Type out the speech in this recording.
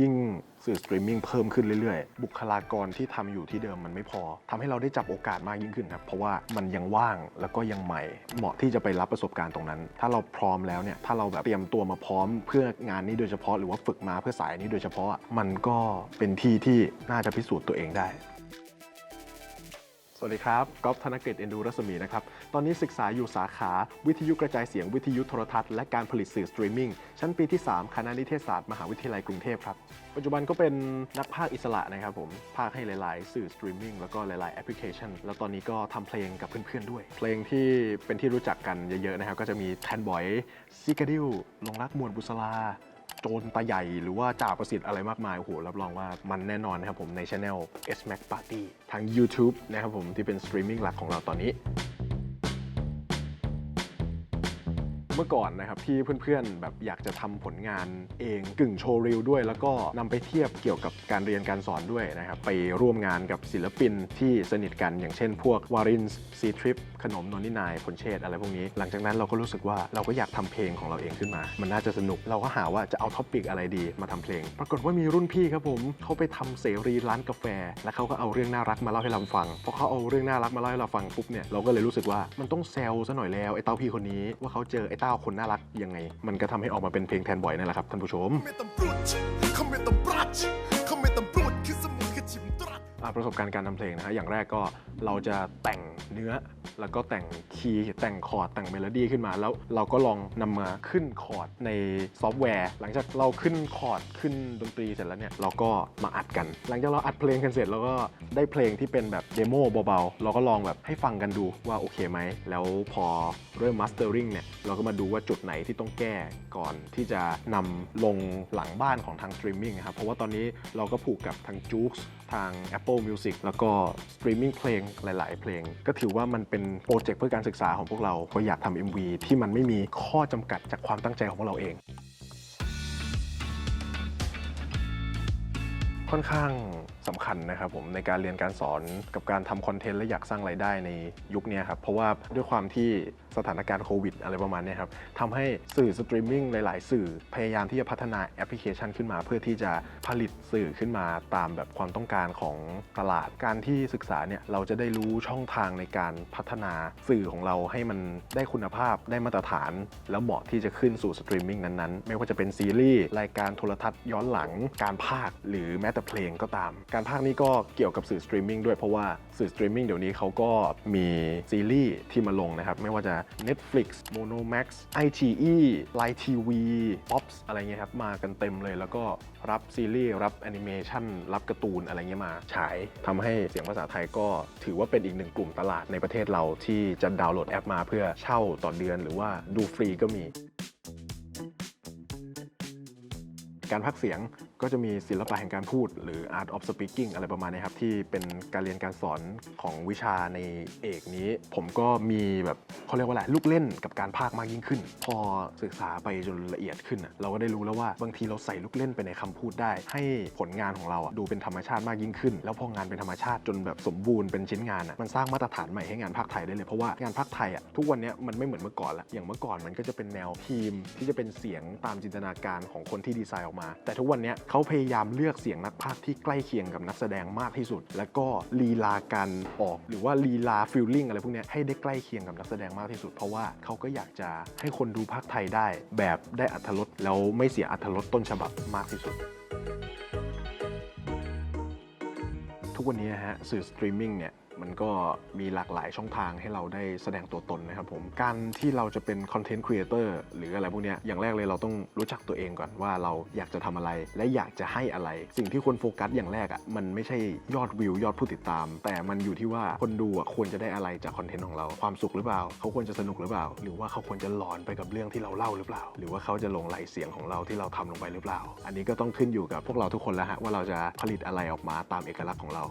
ยิ่งสื่อสตรีมมิ่งเพิ่มขึ้นเรื่อยๆ บุคลากรที่ทำอยู่ที่เดิมมันไม่พอทำให้เราได้จับโอกาสมากยิ่งขึ้นครับ เพราะว่ามันยังว่างแล้วก็ยังใหม่ เหมาะที่จะไปรับประสบการณ์ตรงนั้น ถ้าเราพร้อมแล้วเนี่ย ถ้าเราแบบเตรียมตัวมาพร้อมเพื่องานนี้โดยเฉพาะหรือว่าฝึกมาเพื่อสายนี้โดยเฉพาะ มันก็เป็นที่ที่น่าจะพิสูจน์ตัวเองได้ สวัสดีครับก๊อฟธนกฤษเอ็นดูรัศมีนะครับ ตอนนี้ศึกษาอยู่สาขา วิทยุกระจายเสียงวิทยุโทรทัศน์และการผลิตสื่อสตรีมมิ่งชั้นปีที่ 3 คณะนิเทศศาสตร์ มหาวิทยาลัยกรุงเทพครับ ปัจจุบันก็เป็นนักพากิสระนะครับผมพากให้หลาย ๆ สื่อสตรีมมิ่งแล้วก็หลาย ๆ แอปพลิเคชัน แล้วตอนนี้ก็ทำเพลงกับเพื่อน ๆ ด้วย เพลงที่เป็นที่รู้จักกันเยอะ ๆ นะครับ ก็จะมีแทนบอยซิกาดิลลงรักมวลบุษรา โจรตาใหญ่หรือว่าจ่าประสิทธิ์อะไรมากมายโอ้โหรับรองว่ามันแน่นอนนะครับผมในช anel S Max Party ทาง YouTube นะครับผมที่เป็นสตรีมมิ่งหลักของเราตอนนี้ เมื่อก่อนนะครับที่เพื่อนๆแบบอยากจะทำผลงานเองกึ่งโชว์รีลด้วย แล้วก็นำไปเทียบเกี่ยวกับการเรียนการสอนด้วยนะครับไปร่วมงานกับศิลปินที่สนิทกันอย่างเช่น พวกวารินซีทริปขนมนนนินายพลเชษอะไรพวกนี้ หลังจากนั้นเราก็รู้สึกว่าเราก็อยากทำเพลงของเราเองขึ้นมา มันน่าจะสนุก เราก็หาว่าจะเอาท็อปิกอะไรดีมาทำเพลง ปรากฏว่ามีรุ่นพี่ครับผมเขาไปทำเสรีร้านกาแฟ แล้วเขาก็เอาเรื่องน่ารักมาเล่าให้เราฟังพอเขาเอาเรื่องน่ารักมาเล่าให้เราฟังปุ๊บเนี่ยเราก็เลยรู้สึกว่ามันต้องแซวซะหน่อยแล้วไอ้เต้าพี่คนนี้ว่าเขาเจอไอ้เต้าคนน่ารักยังไง มันก็ทำให้ออกมาเป็นเพลงแทนบ่อยนั่นแหละครับท่านผู้ชม Metam brunch, kom metam brunch, kom metam brunch, kissa mun ketchim drat. อ่าประสบการณ์การทำเพลงนะฮะอย่างแรกก็เราจะแต่งเนื้อ แล้วก็แต่งคีย์แต่งคอร์ดแต่งเมโลดี้ขึ้นมา แล้วเราก็ลองนำมาขึ้นคอร์ดในซอฟต์แวร์ หลังจากเราขึ้นคอร์ดขึ้นดนตรีเสร็จแล้วเนี่ยเราก็มาอัดกัน หลังจากเราอัดเพลงกันเสร็จเราก็ได้เพลงที่เป็นแบบเดโมเบาๆเราก็ลองแบบให้ฟังกันดูว่าโอเคไหมแล้วพอเริ่มมาสเตอร์ริงเนี่ยเราก็มาดูว่าจุดไหนที่ต้องแก้ก่อนที่จะนำลงหลังบ้านของทางสตรีมมิ่งครับเพราะว่าตอนนี้เราก็ผูกกับทางจู๊กทาง Apple Music แล้วก็สตรีมมิ่งเพลงหลาย ๆ เพลง ก็ถือว่ามันเป็นโปรเจกต์เพื่อการศึกษาของพวกเราก็อยากทำ MV ที่มันไม่มีข้อจำกัดจากความตั้งใจของพวกเราเอง ค่อนข้าง สำคัญนะครับผมในการเรียนการสอนกับการทำคอนเทนต์และอยากสร้างไรายได้ในยุคนี้ครับ เพราะว่าด้วยความที่สถานการณ์โควิด อะไรประมาณนี้ครับทำให้สื่อสตรีมมิ่งหลาย ๆ สื่อพยายามที่จะพัฒนาแอปพลิเคชันขึ้นมา เพื่อที่จะผลิตสื่อขึ้นมาตามแบบความต้องการของตลาดการที่ศึกษาเนี่ยเราจะได้รู้ช่องทางในการพัฒนาสื่อของเราให้มันได้คุณภาพได้มาตรฐาน แล้วเหมาะที่จะขึ้นสู่สตรีมมิ่งนั้น ๆ ไม่ว่าจะเป็นซีรีส์รายการโทรทัศน์ย้อนหลังการพากย์หรือแม้แต่เพลงก็ตามกการพากนี่ก็เกี่ยวกับสื่อสตรีมมิ่งด้วยเพราะว่าสื่อสตรีมมิ่งเดี๋ยวนี้เขาก็มีซีรีส์ที่มาลงนะครับ ไม่ว่าจะ Netflix Monomax iQIYI Line TV Pops อะไรเงี้ยครับ มากันเต็มเลยแล้วก็รับซีรีส์ รับแอนิเมชันรับการ์ตูนอะไรเงี้ยมาฉายทำให้เสียงภาษาไทยก็ถือว่าเป็นอีกหนึ่งกลุ่มตลาดในประเทศเราที่จะดาวน์โหลดแอปมาเพื่อเช่าต่อเดือนหรือว่าดูฟรีก็มีการพักเสียง ก็จะมีศิลปะแห่งการพูด หรือ Art of Speaking อะไรประมาณนี้ครับ ที่เป็นการเรียนการสอนของวิชาในเอกนี้ ผมก็มีแบบเขาเรียกว่าอะไรลูกเล่นกับการพากมากยิ่งขึ้น พอศึกษาไปจนละเอียดขึ้น เราก็ได้รู้แล้วว่าบางทีเราใส่ลูกเล่นไปในคำพูดได้ ให้ผลงานของเราดูเป็นธรรมชาติมากยิ่งขึ้น แล้วพองานเป็นธรรมชาติจนแบบสมบูรณ์เป็นชิ้นงานมันสร้างมาตรฐานใหม่ให้งานภาคไทยได้เลยเพราะว่างานภาคไทยอะทุกวันนี้มันไม่เหมือนเมื่อก่อนละอย่างเมื่อก่อนมันก็จะเป็นแนวทีมที่จะเป็นเสียงตามจินตนาการของคนที่ดีไซน์ออกมา แต่ทุกวันนี้เขาพยายามเลือกเสียงนักพากย์ที่ใกล้เคียงกับนักแสดงมากที่สุด แล้วก็ลีลาการออก หรือว่าลีลาฟิลลิ่งอะไรพวกนี้ให้ได้ใกล้เคียงกับนักแสดงมากที่สุด เพราะว่าเขาก็อยากจะให้คนดูภาคไทยได้ แบบได้อัธรสแล้วไม่เสียอัธรสต้นฉบับมากที่สุดทุกวันนี้นะฮะสื่อสตรีมมิ่งเนี่ย มันก็มีหลากหลายช่องทางให้เราได้แสดงตัวตนนะครับผม การที่เราจะเป็นคอนเทนต์ครีเอเตอร์หรืออะไรพวกนี้อย่างแรกเลยเราต้องรู้จักตัวเองก่อนว่าเราอยากจะทำอะไรและอยากจะให้อะไร สิ่งที่ควรโฟกัสอย่างแรกอะ่ะมันไม่ใช่ยอดวิวยอดผู้ติดตาม แต่มันอยู่ที่ว่าคนดูอะควรจะได้อะไรจากคอนเทนต์ของเราความสุขหรือเปล่า เขาควรจะสนุกหรือเปล่า หรือว่าเขาควรจะหลอนไปกับเรื่องที่เราเล่าหรือเปล่า หรือว่าเขาจะหลงไหลเสียงของเราที่เราทำลงไปหรือเปล่า อันนี้ก็ต้องขึ้นอยู่กับพวกเราทุกคนแล้วฮะว่าเราจะผลิตอะไรออกมาตามเอกลักษณ์ของเรา